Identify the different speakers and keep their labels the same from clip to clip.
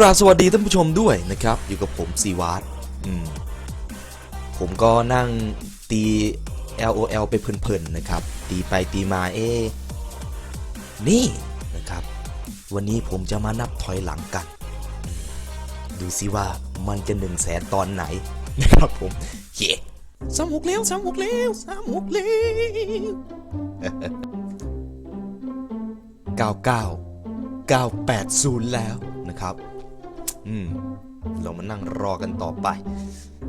Speaker 1: กราบสวัสดีท่านผู้ชมด้วยนะครับ อยู่กับผมซีวาร์ดผมก็นั่งตี LOL ไปเพลินๆนะครับ ตีไปตีมาเอ๊นี่นะครับ วันนี้ผมจะมานับถอยหลังกัน ดูซิว่ามันจะหนึ่งแสนตอนไหนนะครับผมเย่สามหกเร็วสามหกเร็วสามหกเร็วเก้าเก้าเก้าแปดศูนย์แล้วนะครับ อืม เรามานั่งรอกันต่อไป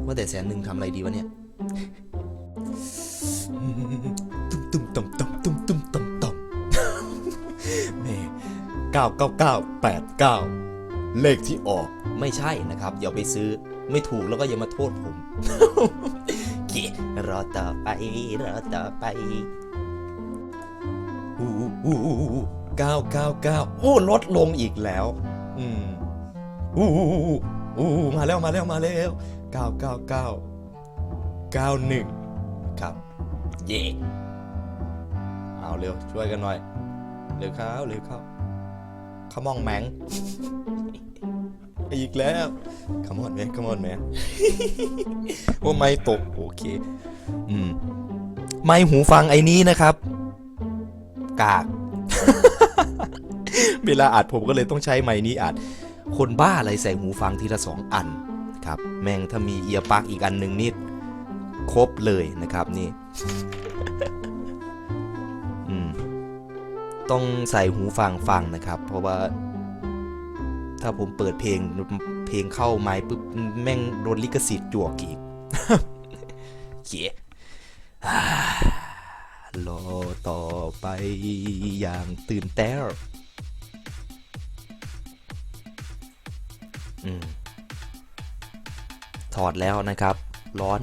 Speaker 1: ว่าแต่แสนหนึ่งทำอะไรดีวะเนี่ย ตุ้มตุ้มต่อมต่อมตุ้มตุ้มต่อมต่อมแม่เก้าเก้าเก้าแปดเก้าเลขที่ออกไม่ใช่นะครับ อย่าไปซื้อไม่ถูกแล้วก็อย่ามาโทษผมรอต่อไปรอต่อไปอู้อู้เก้าเก้าเก้าโอ้ลดลงอีกแล้ว อืม อู้อู้อู้อู้มาแล้วมาแล้วมาแล้วเก้าเก้าเก้าเก้าหนึ่งครับ เย่เอาเร็วช่วยกันหน่อย เร็วเข้าเร็วเข้าขมองแมงอีกแล้วขมอนแมนขมอนแมนว่าไม่ตกโอเค อืม ไม่หูฟังไอ้นี้นะครับ กาก เวลาอัดผมก็เลยต้องใช้ไม้นี้อัด คนบ้าอะไรใส่หูฟังทีละสองอันครับแม่งถ้ามีเอียปักอีกอันหนึ่งนี่ครบเลยนะครับนี่ต้องใส่หูฟังฟังนะครับ เพราะว่า ถ้าผมเปิดเพลงเพลงเข้าไม้ปุ๊บแม่งโดนลิขสิทธิ์จวกอีกเย้อ่ารอต่อไปอย่างตื่นเต้น ถอดแล้วนะครับ ร้อน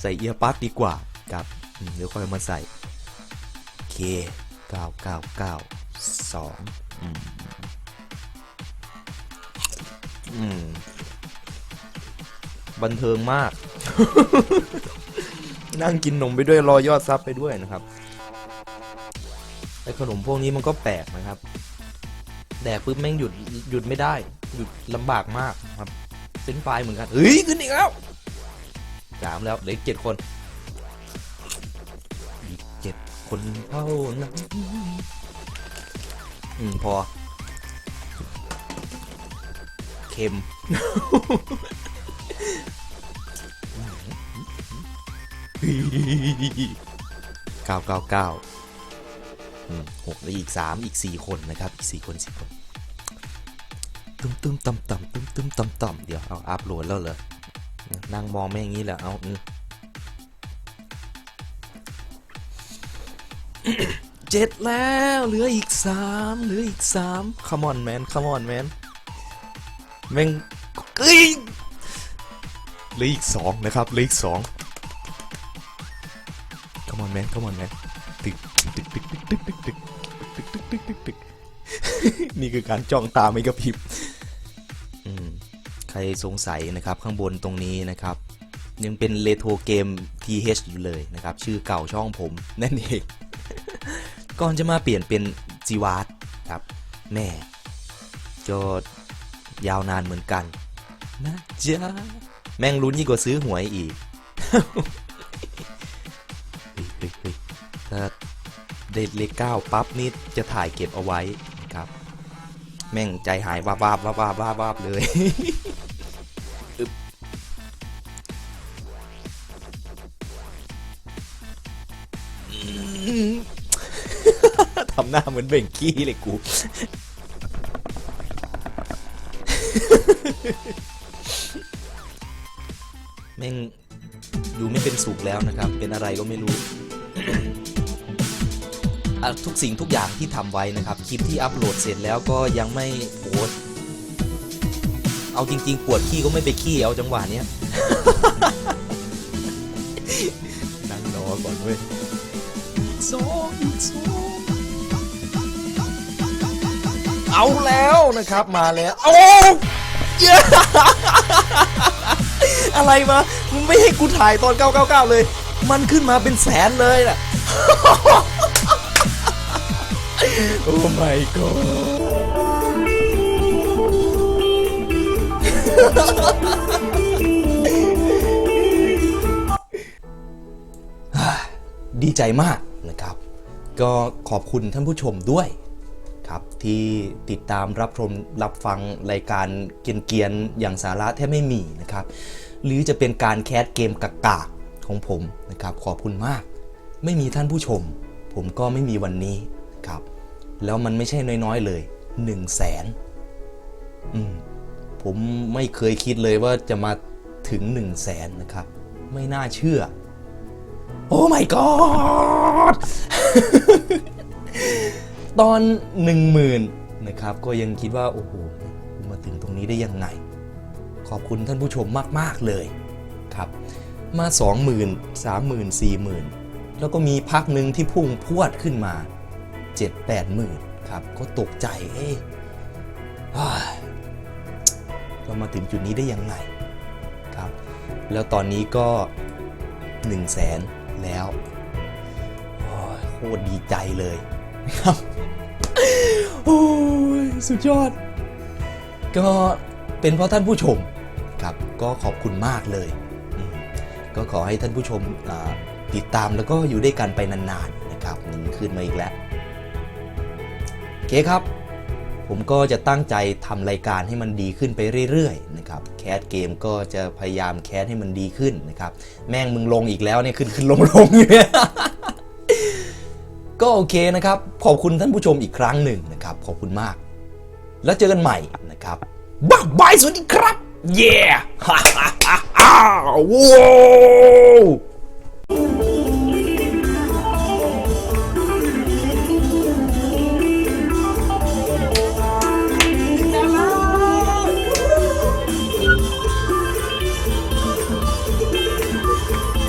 Speaker 1: ใส่เอียร์ปั๊กดีกว่าครับเดี๋ยวค่อยมาใส่โอเค9992อืมอืมบันเทิงมาก นั่งกินนมไปด้วยรอยอดซับไปด้วยนะครับไอขนมพวกนี้มันก็แปลกนะครับ แดกปุ๊บแม่งหยุดหยุดไม่ได้ หยุดลำบากมากครับเป็นไฟล์เหมือนกันเฮ้ยขึ้นอีกแล้วสามแล้วเหลือเจ็ดคนอีกเจ็ดคนเท่านั้นอืมพอเค็มเก้าเก้าเก้า หกแล้วอีกสามอีกสี่คนนะครับ อีกสี่คนสี่คนตุ้มตุ้มต่ำต่ำตุ้มตุ้มต่ำต่ำเดี๋ยวเอาอัพโหลดแล้วเหรอนั่งมองแม่งอย่างนี้แหละเอาอืมเจ็ดแล้วเหลืออีกสามเหลืออีกสาม come on man come on man แม่งเอ้ยเหลืออีกสองนะครับเหลืออีกสอง come on man come on man ตึกตึกตึกตึก ตึกตึกตึกตึกตึกตึกตึกตึกนี่คือการจ้องตาไม่กระพริบอืมใครสงสัยนะครับข้างบนตรงนี้นะครับ ยังเป็นเลโทรเกม TH อยู่เลยนะครับ ชื่อเก่าช่องผมนั่นเอง ก่อนจะมาเปลี่ยนเป็นจีวาร์ดครับ แม่จดยาวนานเหมือนกัน นะจ๊ะแม่งลุ้นยิ่งกว่าซื้อหวยอีกเฮ้ยเฮ้ยเฮ้ยถ้า ได้เลขเก้าปั๊บนี่จะถ่ายเก็บเอาไว้ครับ แม่งใจหายวาบวาบวาบวาบวาบวาบเลยทำหน้าเหมือนเบ่งขี้เลยกู แม่งอยู่ไม่เป็นสุขแล้วนะครับ เป็นอะไรก็ไม่รู้ ทุกสิ่งทุกอย่างที่ทำไว้นะครับคลิปที่อัปโหลดเสร็จแล้วก็ยังไม่โพสเอาจริง ๆ ปวดขี้ก็ไม่ไปขี้เอาจังหวะเนี้ยนั่งรอก่อนเว้ยเอาแล้วนะครับมาแล้วโอ้ยอะไรมามึงไม่ให้กูถ่ายตอน 999 เลย มันขึ้นมาเป็นแสนเลยน่ะ โอ้ my god ดีใจมากนะครับ ก็ขอบคุณท่านผู้ชมด้วยครับที่ติดตามรับชมรับฟังรายการเกียนๆอย่างสาระแทบไม่มีนะครับ หรือจะเป็นการแคสเกมกากๆของผมนะครับ ขอบคุณมาก ไม่มีท่านผู้ชม ผมก็ไม่มีวันนี้ครับ แล้วมันไม่ใช่น้อยๆเลย1 0 0 0 0แสนผมไม่เคยคิดเลยว่าจะมาถึง1 0 0 0 0แสนนะครับ ไม่น่าเชื่อ โอ้ my god ตอน 10,000นะครับ ก็ยังคิดว่า โอ้โหมาถึงตรงนี้ได้ยังไง ขอบคุณท่านผู้ชมมาก ๆ เลยครับ มา 20,000 30,000 40,000 แล้วก็มีพักหนึ่งที่พุ่งพรวดขึ้นมา 7 8หมื่นครับก็ตกใจเอ๊ะเฮ้ยเรามาถึงจุดนี้ได้ยังไงครับ แล้วตอนนี้ก็1 0 0 0 0แสนแล้วโคตรดีใจเลยครับโอ้ยสุดยอด ก็เป็นเพราะท่านผู้ชมครับ ก็ขอบคุณมากเลย ก็ขอให้ท่านผู้ชมติดตามแล้วก็อยู่ด้วยกันไปนานๆนะครับหนึ่งขึ้นมาอีกแล้ว เคครับ ผมก็จะตั้งใจทำรายการให้มันดีขึ้นไปเรื่อยๆนะครับแคสเกมก็จะพยายามแคสให้มันดีขึ้นนะครับ แม่งมึงลงอีกแล้วเนี่ยขึ้นขึ้นลงลงอยู่เนี่ยก็โอเคนะครับ ขอบคุณท่านผู้ชมอีกครั้งหนึ่งนะครับ ขอบคุณมาก แล้วเจอกันใหม่นะครับบ๊ายบายสวัสดีครับเย้ฮ่าฮ่าฮ่าฮ่าว้าว